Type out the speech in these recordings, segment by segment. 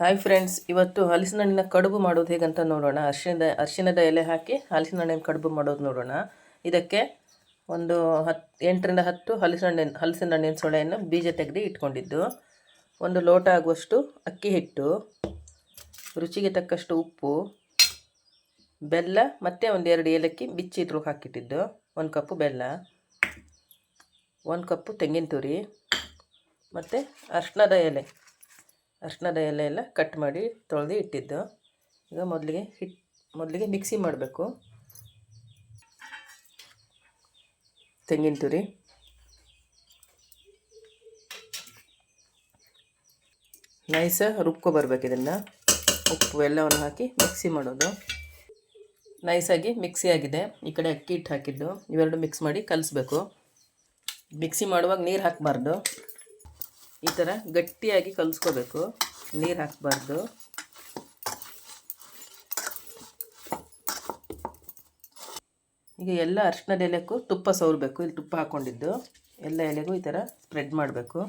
Hi friends ಇವತ್ತು ಹಲಸಿನ ಹಣ್ಣಿನ ಕಡುಬು ಮಾಡೋದು ಹೇಗಂತ ನೋಡೋಣ. ಅರ್ಶಿನದ ಅರ್ಶಿನದ ಎಲೆ ಹಾಕಿ ಹಲಸಿನ ಹಣ್ಣಿನ ಕಡುಬು ಮಾಡೋದು ನೋಡೋಣ. ಇದಕ್ಕೆ ಒಂದು ಹತ್ತು ಎಂಟರಿಂದ ಹತ್ತು ಹಲಸಿನ ಹಣ್ಣಿನ ಹಲಸಿನ ಹಣ್ಣಿನ ಸೊಳೆಯನ್ನು ಬೀಜ ತೆಗೆದು ಇಟ್ಕೊಂಡಿದ್ದು. ಒಂದು ಲೋಟ ಆಗುವಷ್ಟು ಅಕ್ಕಿ ಹಿಟ್ಟು, ರುಚಿಗೆ ತಕ್ಕಷ್ಟು ಉಪ್ಪು, ಬೆಲ್ಲ ಮತ್ತು ಒಂದೆರಡು ಏಲಕ್ಕಿ ಬಿಚ್ಚಿಟ್ರು ಹಾಕಿಟ್ಟಿದ್ದು. ಒಂದು ಕಪ್ಪು ಬೆಲ್ಲ, ಒಂದು ಕಪ್ಪು ತೆಂಗಿನ ತುರಿ ಮತ್ತು ಅರ್ಶಿನದ ಎಲೆ. ಅರ್ಶಿಣದ ಎಲೆ ಎಲ್ಲ ಕಟ್ ಮಾಡಿ ತೊಳೆದು ಇಟ್ಟಿದ್ದು. ಈಗ ಮೊದಲಿಗೆ ಹಿಟ್, ಮೊದಲಿಗೆ ಮಿಕ್ಸಿ ಮಾಡಬೇಕು. ತೆಂಗಿನ ತುರಿ. ನೈಸ ರುಬ್ಕೊಬರ್ಬೇಕು ಇದನ್ನು. ಉಪ್ಪು ಎಲ್ಲವನ್ನು ಹಾಕಿ ಮಿಕ್ಸಿ ಮಾಡೋದು. ನೈಸಾಗಿ ಮಿಕ್ಸಿ ಆಗಿದೆ. ಈ ಕಡೆ ಅಕ್ಕಿ ಹಿಟ್ಟು ಹಾಕಿದ್ದು. ಇವೆರಡು ಮಿಕ್ಸ್ ಮಾಡಿ ಕಲಿಸ್ಬೇಕು. ಮಿಕ್ಸಿ ಮಾಡುವಾಗ ನೀರು ಹಾಕಬಾರ್ದು. ಈ ಥರ ಗಟ್ಟಿಯಾಗಿ ಕಲಿಸ್ಕೋಬೇಕು. ನೀರು ಹಾಕಬಾರ್ದು. ಈಗ ಎಲ್ಲ ಅರ್ಶಿನದ ಎಲೆಗೂ ತುಪ್ಪ ಸವರಬೇಕು. ಇಲ್ಲಿ ತುಪ್ಪ ಹಾಕ್ಕೊಂಡಿದ್ದು ಎಲ್ಲ ಎಲೆಗೂ ಈ ಥರ ಸ್ಪ್ರೆಡ್ ಮಾಡಬೇಕು.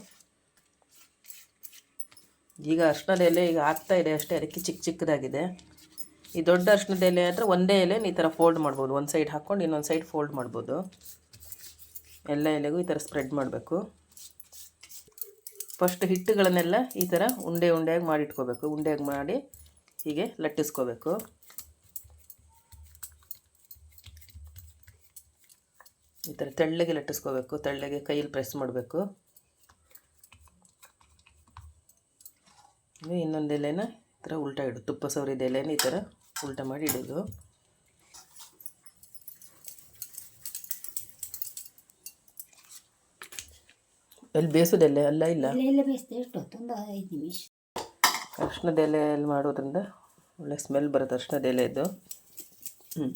ಈಗ ಅರ್ಶಿನದ ಎಲೆ ಈಗ ಆಗ್ತಾ ಇದೆ ಅಷ್ಟೇ. ಅದಕ್ಕೆ ಚಿಕ್ಕ ಚಿಕ್ಕದಾಗಿದೆ. ಈ ದೊಡ್ಡ ಅರ್ಶಿನದ ಎಲೆ ಆದರೆ ಒಂದೇ ಎಲೆ ಈ ಥರ ಫೋಲ್ಡ್ ಮಾಡ್ಬೋದು. ಒಂದು ಸೈಡ್ ಹಾಕ್ಕೊಂಡು ಇನ್ನೊಂದು ಸೈಡ್ ಫೋಲ್ಡ್ ಮಾಡ್ಬೋದು. ಎಲ್ಲ ಎಲೆಗೂ ಈ ಥರ ಸ್ಪ್ರೆಡ್ ಮಾಡಬೇಕು. ಫಸ್ಟ್ ಹಿಟ್ಟುಗಳನ್ನೆಲ್ಲ ಈ ಥರ ಉಂಡೆ ಉಂಡೆಯಾಗಿ ಮಾಡಿಟ್ಕೋಬೇಕು. ಉಂಡೆಯಾಗಿ ಮಾಡಿ ಹೀಗೆ ಲಟ್ಟಿಸ್ಕೋಬೇಕು. ಈ ಥರ ತೆಳ್ಳಗೆ ಲಟ್ಟಿಸ್ಕೋಬೇಕು. ತೆಳ್ಳಗೆ ಕೈಯಲ್ಲಿ ಪ್ರೆಸ್ ಮಾಡಬೇಕು. ಇನ್ನೊಂದು ಎಲೆನ ಈ ಥರ ಉಲ್ಟಾ ಇಡು. ತುಪ್ಪ ಸವರಿದ ಎಲೆನ ಈ ಥರ ಉಲ್ಟಾ ಮಾಡಿ ಇಡೋದು. ಎಲ್ಲಿ ಬೇಯಿಸೋದೆಲ್ಲ ಅಲ್ಲ ಇಲ್ಲ. ಎಲ್ಲ ಬೇಯಿಸಿದೆ ಎಷ್ಟು ಒಂದು ಐದು ನಿಮಿಷ. ಅರ್ಶಿಣದ ಎಲೆಯಲ್ಲಿ ಮಾಡೋದ್ರಿಂದ ಒಳ್ಳೆ ಸ್ಮೆಲ್ ಬರುತ್ತೆ ಅರ್ಶಿಣದ ಎಲೆಯದ್ದು ಹ್ಞೂ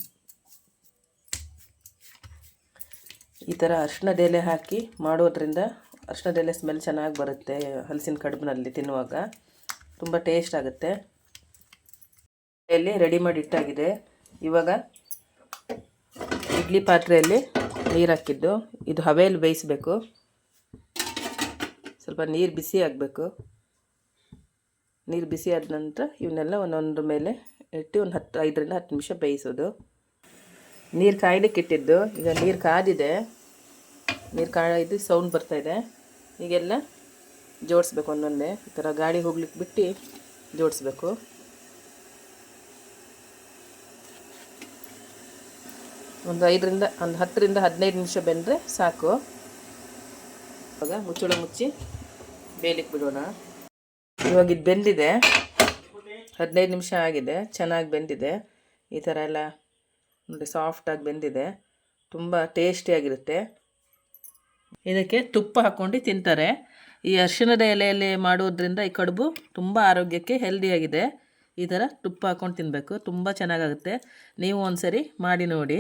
ಈ ಥರ ಅರ್ಶಿಣದ ಎಲೆ ಹಾಕಿ ಮಾಡೋದ್ರಿಂದ ಅರ್ಶಿಣದ ಎಲೆ ಸ್ಮೆಲ್ ಚೆನ್ನಾಗಿ ಬರುತ್ತೆ ಹಲಸಿನ ಕಡುಬಿನಲ್ಲಿ ತಿನ್ನುವಾಗ. ತುಂಬ ಟೇಸ್ಟ್ ಆಗುತ್ತೆ. ಎಲೆ ರೆಡಿ ಮಾಡಿ ಇಟ್ಟಾಗಿದೆ. ಇವಾಗ ಇಡ್ಲಿ ಪಾತ್ರೆಯಲ್ಲಿ ನೀರು ಹಾಕಿದ್ದು. ಇದು ಹವೆಯಲ್ಲಿ ಬೇಯಿಸಬೇಕು. ಸ್ವಲ್ಪ ನೀರು ಬಿಸಿ ಆಗಬೇಕು. ನೀರು ಬಿಸಿ ಆದ ನಂತರ ಇವನ್ನೆಲ್ಲ ಒಂದೊಂದ್ರ ಮೇಲೆ ಇಟ್ಟು ಒಂದು ಹತ್ತು ಐದರಿಂದ ಹತ್ತು ನಿಮಿಷ ಬೇಯಿಸೋದು. ನೀರು ಕಾಯ್ಲಿಕ್ಕೆ ಇಟ್ಟಿದ್ದು. ಈಗ ನೀರು ಕಾದಿದೆ. ನೀರು ಕಾಯ್ದು ಸೌಂಡ್ ಬರ್ತಾಯಿದೆ ಈಗೆಲ್ಲ ಜೋಡಿಸ್ಬೇಕು ಒಂದೊಂದೇ. ಈ ಥರ ಗಾಳಿ ಹೋಗ್ಲಿಕ್ಕೆ ಬಿಟ್ಟು ಜೋಡಿಸ್ಬೇಕು. ಒಂದು ಐದರಿಂದ, ಒಂದು ಹತ್ತರಿಂದ ಹದಿನೈದು ನಿಮಿಷ ಬೆಂದರೆ ಸಾಕು. ಇವಾಗ ಮುಚ್ಚಳ ಮುಚ್ಚಿ ಬೇಯಲಿಕ್ಕೆ ಬಿಡೋಣ. ಇವಾಗ ಇದು ಬೆಂದಿದೆ. ಹದಿನೈದು ನಿಮಿಷ ಆಗಿದೆ. ಚೆನ್ನಾಗಿ ಬೆಂದಿದೆ. ಈ ಥರ ಎಲ್ಲ ನೋಡಿ ಸಾಫ್ಟಾಗಿ ಬೆಂದಿದೆ. ತುಂಬ ಟೇಸ್ಟಿಯಾಗಿರುತ್ತೆ ಇದಕ್ಕೆ ತುಪ್ಪ ಹಾಕ್ಕೊಂಡು ತಿಂತಾರೆ. ಈ ಅರಿಶಿಣದ ಎಲೆಯಲ್ಲಿ ಮಾಡೋದ್ರಿಂದ ಈ ಕಡುಬು ತುಂಬ ಆರೋಗ್ಯಕ್ಕೆ ಹೆಲ್ದಿಯಾಗಿದೆ ಈ ಥರ ತುಪ್ಪ ಹಾಕ್ಕೊಂಡು ತಿನ್ನಬೇಕು ತುಂಬ ಚೆನ್ನಾಗಾಗುತ್ತೆ. ನೀವು ಒಂದು ಸರಿ ಮಾಡಿ ನೋಡಿ.